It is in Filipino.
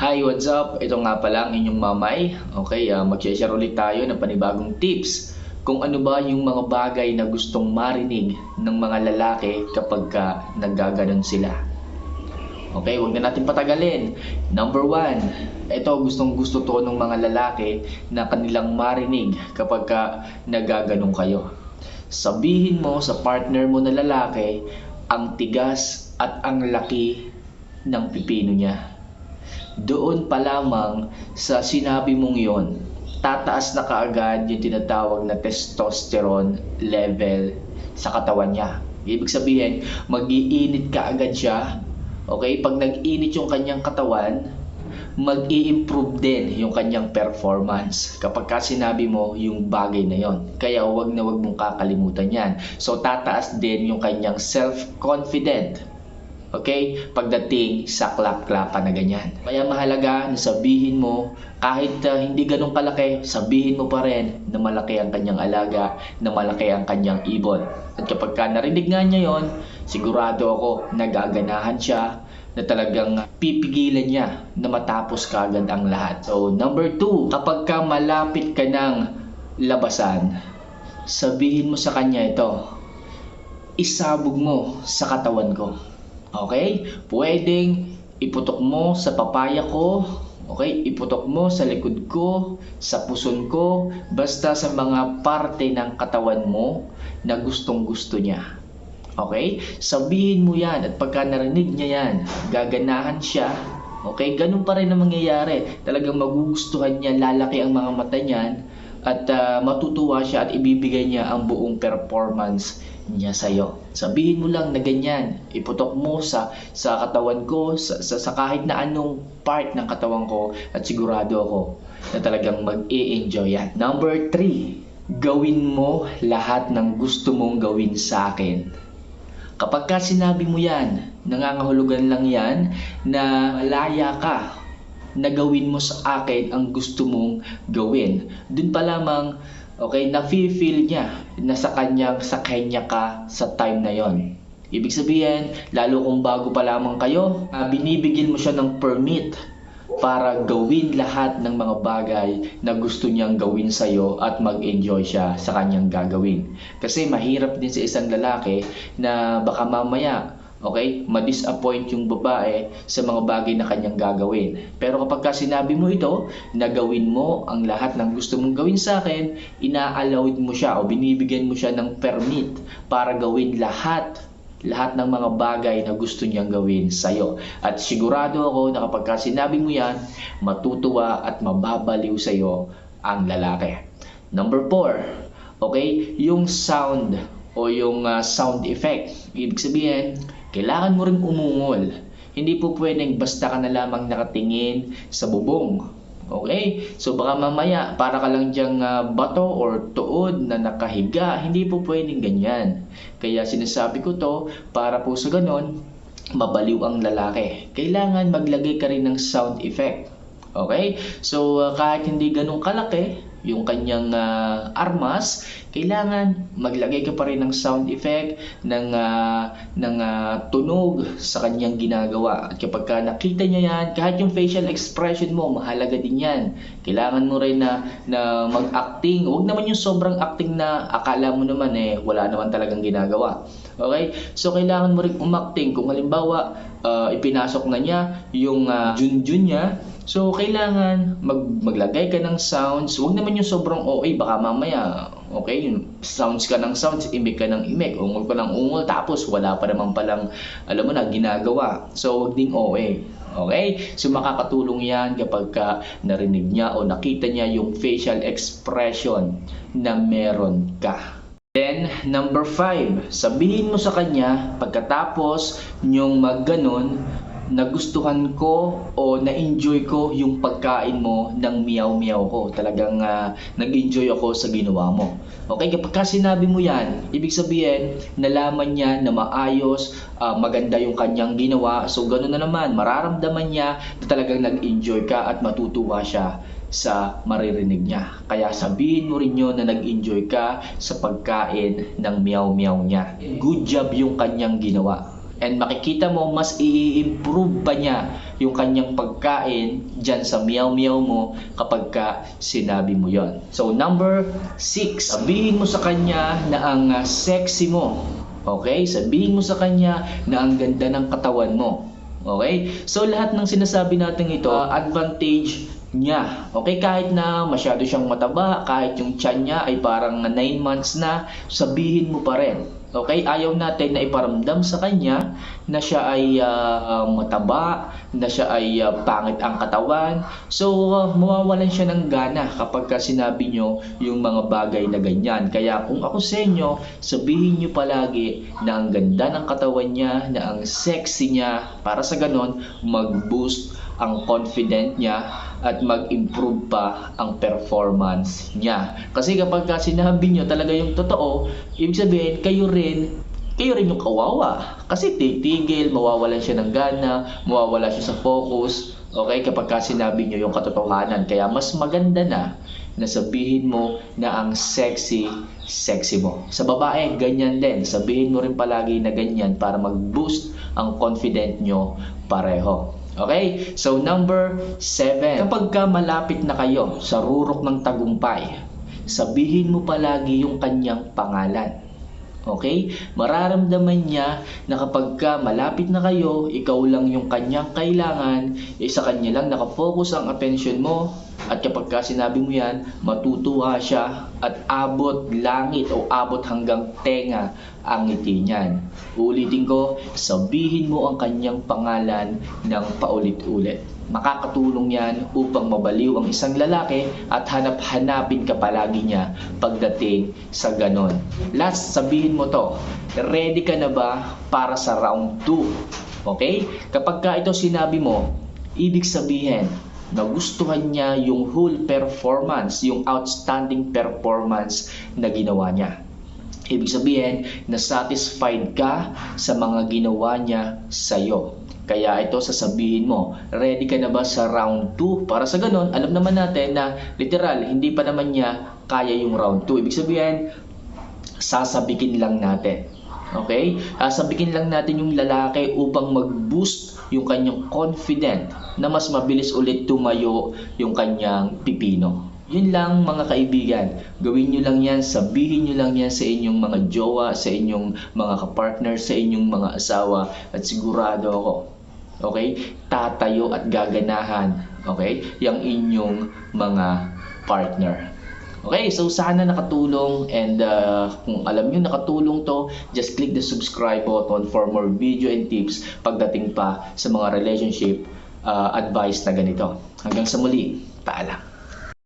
Hi, what's up? Ito nga pala ang inyong mamay. Okay, uh, mag-share ulit tayo ng panibagong tips kung ano ba yung mga bagay na gustong marinig ng mga lalaki kapag ka naggaganon sila. Okay, huwag na natin patagalin. Number one, ito gustong gusto to ng mga lalaki na kanilang marinig kapag ka nagaganon kayo. Sabihin mo sa partner mo na lalaki ang tigas at ang laki ng pipino niya doon pa lamang sa sinabi mong yon, tataas na kaagad yung tinatawag na testosterone level sa katawan niya. Ibig sabihin, mag-iinit kaagad siya. Okay? Pag nag-init yung kanyang katawan, mag improve din yung kanyang performance kapag ka sinabi mo yung bagay na yon. Kaya wag na wag mong kakalimutan yan. So tataas din yung kanyang self-confident Okay? Pagdating sa klap-klapan na ganyan. Kaya mahalaga na sabihin mo, kahit uh, hindi ganun kalaki, sabihin mo pa rin na malaki ang kanyang alaga, na malaki ang kanyang ibon. At kapag ka narinig nga niya yon, sigurado ako nagaganahan siya na talagang pipigilan niya na matapos kagad ang lahat. So, number two, kapag ka malapit ka ng labasan, sabihin mo sa kanya ito, isabog mo sa katawan ko. Okay? Pwedeng iputok mo sa papaya ko, okay? Iputok mo sa likod ko, sa puson ko, basta sa mga parte ng katawan mo na gustong gusto niya. Okay? Sabihin mo yan at pagka narinig niya yan, gaganahan siya. Okay? Ganun pa rin ang mangyayari. Talagang magugustuhan niya, lalaki ang mga mata niyan at uh, matutuwa siya at ibibigay niya ang buong performance niya sa iyo. Sabihin mo lang na ganyan, iputok mo sa sa katawan ko, sa, sa, sa kahit na anong part ng katawan ko at sigurado ako na talagang mag-e-enjoy yan. Number three, gawin mo lahat ng gusto mong gawin sa akin. Kapag ka sinabi mo yan, nangangahulugan lang yan na malaya ka na gawin mo sa akin ang gusto mong gawin. Doon pa lamang Okay, nafe-feel niya na sa kanya, sa kanya ka sa time na yon. Ibig sabihin, lalo kung bago pa lamang kayo, uh, binibigyan mo siya ng permit para gawin lahat ng mga bagay na gusto niyang gawin sa iyo at mag-enjoy siya sa kanyang gagawin. Kasi mahirap din sa isang lalaki na baka mamaya Okay? Ma-disappoint yung babae sa mga bagay na kanyang gagawin. Pero kapag ka sinabi mo ito, na gawin mo ang lahat ng gusto mong gawin sa akin, ina-allowed mo siya o binibigyan mo siya ng permit para gawin lahat lahat ng mga bagay na gusto niyang gawin sa iyo. At sigurado ako na kapag ka sinabi mo yan, matutuwa at mababaliw sa iyo ang lalaki. Number 4, okay, yung sound o yung uh, sound effect. Ibig sabihin, kailangan mo rin umungol. Hindi po pwedeng basta ka na lamang nakatingin sa bubong. Okay? So baka mamaya para ka lang diyang uh, bato or tuod na nakahiga. Hindi po pwedeng ganyan. Kaya sinasabi ko to para po sa ganon, mabaliw ang lalaki. Kailangan maglagay ka rin ng sound effect. Okay? So uh, kahit hindi ganun kalaki, yung kanyang uh, armas, kailangan maglagay ka pa rin ng sound effect, ng, uh, ng uh, tunog sa kanyang ginagawa. At kapag ka nakita niya yan, kahit yung facial expression mo, mahalaga din yan. Kailangan mo rin na, na mag-acting. Huwag naman yung sobrang acting na akala mo naman eh, wala naman talagang ginagawa. Okay? So, kailangan mo rin umacting. Kung halimbawa, uh, ipinasok na niya yung uh, junjun niya, So, kailangan mag maglagay ka ng sounds. Huwag naman yung sobrang OA. Baka mamaya, okay, sounds ka ng sounds, imik ka ng imik, ungol ka ng ungol, tapos wala pa naman palang, alam mo na, ginagawa. So, huwag ding OA. Okay? So, makakatulong yan kapag ka narinig niya o nakita niya yung facial expression na meron ka. Then, number five, sabihin mo sa kanya, pagkatapos nyong magganon, nagustuhan ko o na-enjoy ko yung pagkain mo ng miyaw-miyaw ko. Talagang uh, nag-enjoy ako sa ginawa mo. Okay, kapag sinabi mo yan, ibig sabihin, nalaman niya na maayos, uh, maganda yung kanyang ginawa. So, ganoon na naman, mararamdaman niya na talagang nag-enjoy ka at matutuwa siya sa maririnig niya. Kaya sabihin mo rin yun na nag-enjoy ka sa pagkain ng miyaw-miyaw niya. Good job yung kanyang ginawa and makikita mo mas i-improve pa niya yung kanyang pagkain dyan sa meow-meow mo kapag ka sinabi mo yon. So number 6, sabihin mo sa kanya na ang uh, sexy mo. Okay? Sabihin mo sa kanya na ang ganda ng katawan mo. Okay? So lahat ng sinasabi natin ito, uh, advantage niya. Okay, kahit na masyado siyang mataba, kahit yung tiyan niya ay parang 9 months na, sabihin mo pa rin. Okay, ayaw natin na iparamdam sa kanya na siya ay uh, mataba, na siya ay uh, pangit ang katawan. So, uh, mawawalan siya ng gana kapag ka sinabi nyo yung mga bagay na ganyan. Kaya kung ako sa inyo, sabihin nyo palagi na ang ganda ng katawan niya, na ang sexy niya, para sa ganon, mag-boost ang confident niya at mag-improve pa ang performance niya. Kasi kapag ka sinabi nyo talaga yung totoo, ibig sabihin kayo rin kayo rin yung kawawa. Kasi titigil, mawawalan siya ng gana, mawawala siya sa focus. Okay, kapag ka sinabi nyo yung katotohanan. Kaya mas maganda na na sabihin mo na ang sexy, sexy mo. Sa babae, ganyan din. Sabihin mo rin palagi na ganyan para mag-boost ang confident nyo pareho. Okay? So, number 7. Kapag ka malapit na kayo sa rurok ng tagumpay, sabihin mo palagi yung kanyang pangalan. Okay? Mararamdaman niya na kapag ka malapit na kayo, ikaw lang yung kanyang kailangan, eh, sa kanya lang nakafocus ang attention mo, at kapag ka sinabi mo yan, matutuwa siya at abot langit o abot hanggang tenga ang ngiti niyan. Ulitin ko, sabihin mo ang kanyang pangalan ng paulit-ulit. Makakatulong yan upang mabaliw ang isang lalaki at hanap-hanapin ka palagi niya pagdating sa ganon. Last, sabihin mo to, ready ka na ba para sa round 2? Okay? Kapag ka ito sinabi mo, ibig sabihin, nagustuhan niya yung whole performance, yung outstanding performance na ginawa niya. Ibig sabihin, na satisfied ka sa mga ginawa niya sa'yo. Kaya ito sasabihin mo, ready ka na ba sa round 2? Para sa ganun, alam naman natin na literal, hindi pa naman niya kaya yung round 2. Ibig sabihin, sasabikin lang natin. Okay? Sasabikin lang natin yung lalaki upang mag-boost yung kanyang confident na mas mabilis ulit tumayo yung kanyang pipino. Yun lang mga kaibigan. Gawin nyo lang yan, sabihin nyo lang yan sa inyong mga jowa, sa inyong mga kapartner, sa inyong mga asawa at sigurado ako Okay? Tatayo at gaganahan. Okay? Yang inyong mga partner. Okay, so sana nakatulong and uh, kung alam nyo nakatulong to, just click the subscribe button for more video and tips pagdating pa sa mga relationship uh, advice na ganito. Hanggang sa muli, paalam.